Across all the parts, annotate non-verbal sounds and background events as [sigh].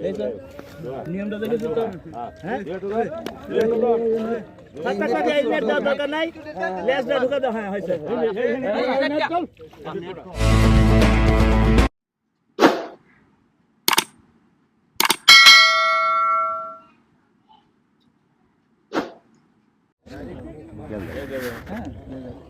এই তো নিয়মটা দেখেছ তো হ্যাঁ দরকার নাই লেজটা ঢুকে দাও হ্যাঁ হয়েছে ও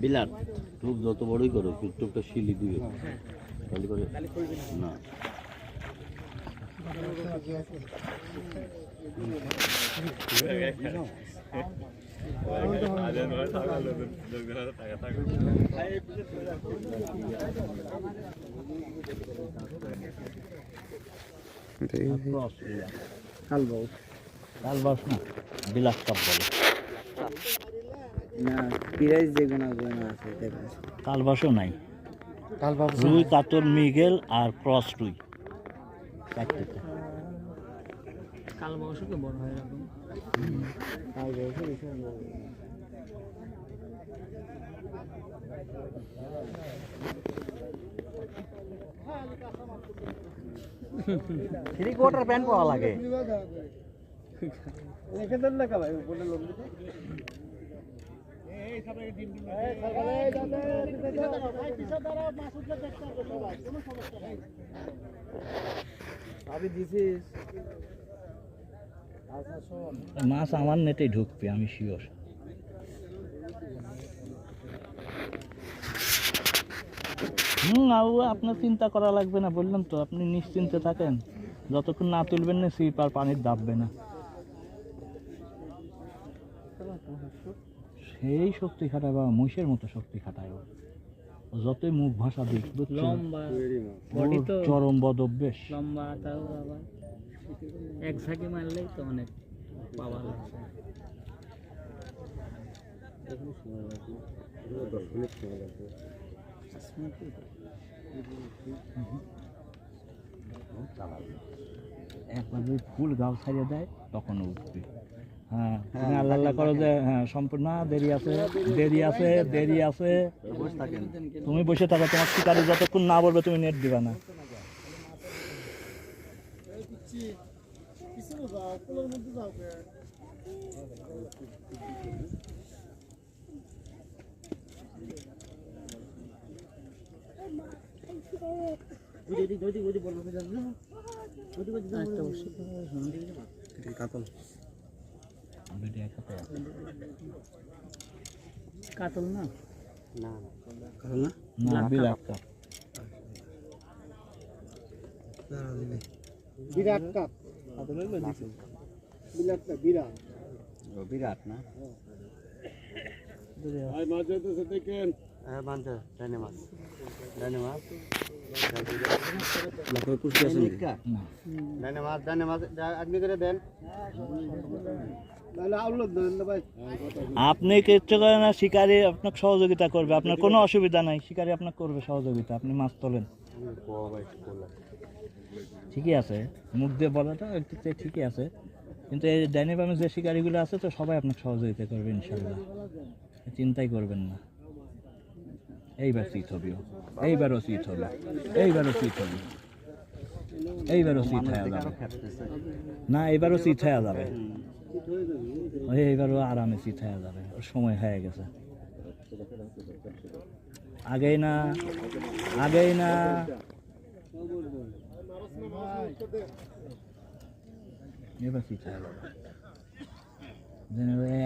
বিলাট টুপ যত বড়ই করো টুপটা শিলি দিবে তাহলে করে না। কালবাস না বিলাস কাপ বলে। না প্রাইস যে গোনা গোনা আছে নাই। রুই কাতল মিগেল আর ক্রস রুই। চারটেতে। কাল বয়সকে বড় হয় এরকম। কাল বলছে ভীষণ বড়। থ্রি কোয়ার্টার প্যান্ট পাওয়া লাগে। মাছ আমার নেটেই ঢুকবে আমি শিওর হুম আবু আপনার চিন্তা করা লাগবে না বললাম তো আপনি নিশ্চিন্তে থাকেন। যতক্ষণ না তুলবেন না সিপ আর পানির দাববে না সেই শক্তি খাটায় বা মহিষের মতো শক্তি খাটায় ও। যতই মুখ ভাষা দিক চরম বদ অভ্যেস লম্বা তাও আবার এক ঝাঁকি মারলেই তো অনেক পাওয়া লাগছে একবার যদি ফুল গাও ছাড়িয়ে দেয় তখন উঠবে। হ্যাঁ তুমি আল্লাহ আল্লাহ করো যে হ্যাঁ সম্পূর্ণ দেরি আছে দেরি আছে দেরি আছে তুমি বসে থাকো তোমার শিকারি যতক্ষণ না বলবে তুমি নেট দিবা না। একটা ওষুধ বেটে এক হাতে আছে। কাতল না? না না। বিলাক কাপ। বিরাট কাপ। বিরাট না বিরাট। বিরাট না? হ্যাঁ মাছ ডাইনে মাছ। ডাইনে মাছ। আপনি কিচ্ছু করেন না, শিকারি আপনাকে সহযোগিতা করবে। আপনার কোনো অসুবিধা নাই, শিকারি আপনাকে করবে সহযোগিতা। আপনি মাছ তোলেন। ঠিকই আছে। মুখ দিয়ে বলাটা ঠিকই আছে। কিন্তু এই ডাইনিবামে যে শিকারিগুলো আছে তো সবাই আপনাকে সহযোগিতা করবে ইনশাল্লাহ চিন্তাই করবেন না। এইবার চিত হবে। এইবারও চিত হবে। এইবারও চিত হবে। এইবারও হয়ে যাবে। না এবারও চিত হয়ে যাবে। এইবারও আরামে যাবে। সময় গেছে। আগেই না আগেই না।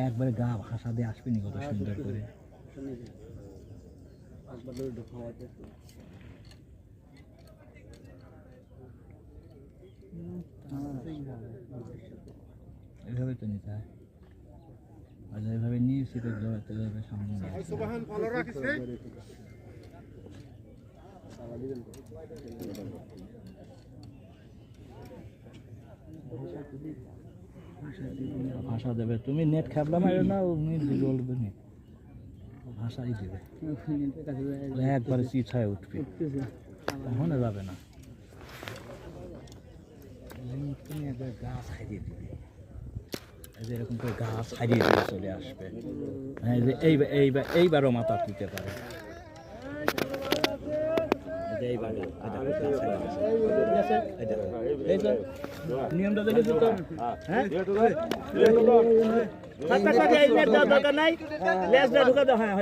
একবারে গা ভাষা দিয়ে আসবেনি কত সুন্দর করে। এভাবে তো নিতে হয়। শীতের জড়াতে যাবে সামনে ভাষা দেবে। তুমি নেট খাবলা মারো না উনি বলবে নি ভাষাই দেবে [laughs] একবারে চিট হয়ে উঠবে। তখন যাবে না। গাছ হারিয়ে দিবে যেরকম করে গাছ হারিয়ে দিয়ে চলে আসবে। হ্যাঁ যে এইবার এইবার এইবারও মাথা তুলতে পারে। এই যে, নিয়মটা দেখেছ তো হ্যাঁ হ্যাঁ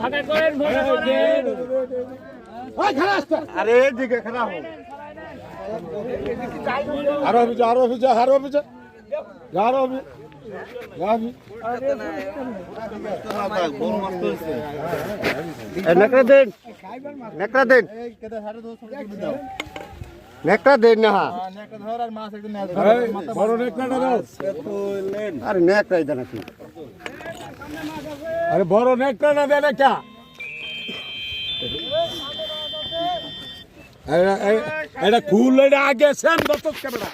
ফাঁকা করেন ফাঁকা করেন আরে এদিকে খারাপ আরও অভিযোগ আরও অভিযোগ আরও অভিযোগ। আরও অভিযোগ নেকড়া দেন নেকড়া দেন। নেকড়া দেন না আরে নেকড়াই দেন আরে বড় এটা খুললে আগে সেন দত্তক ক্যামেরা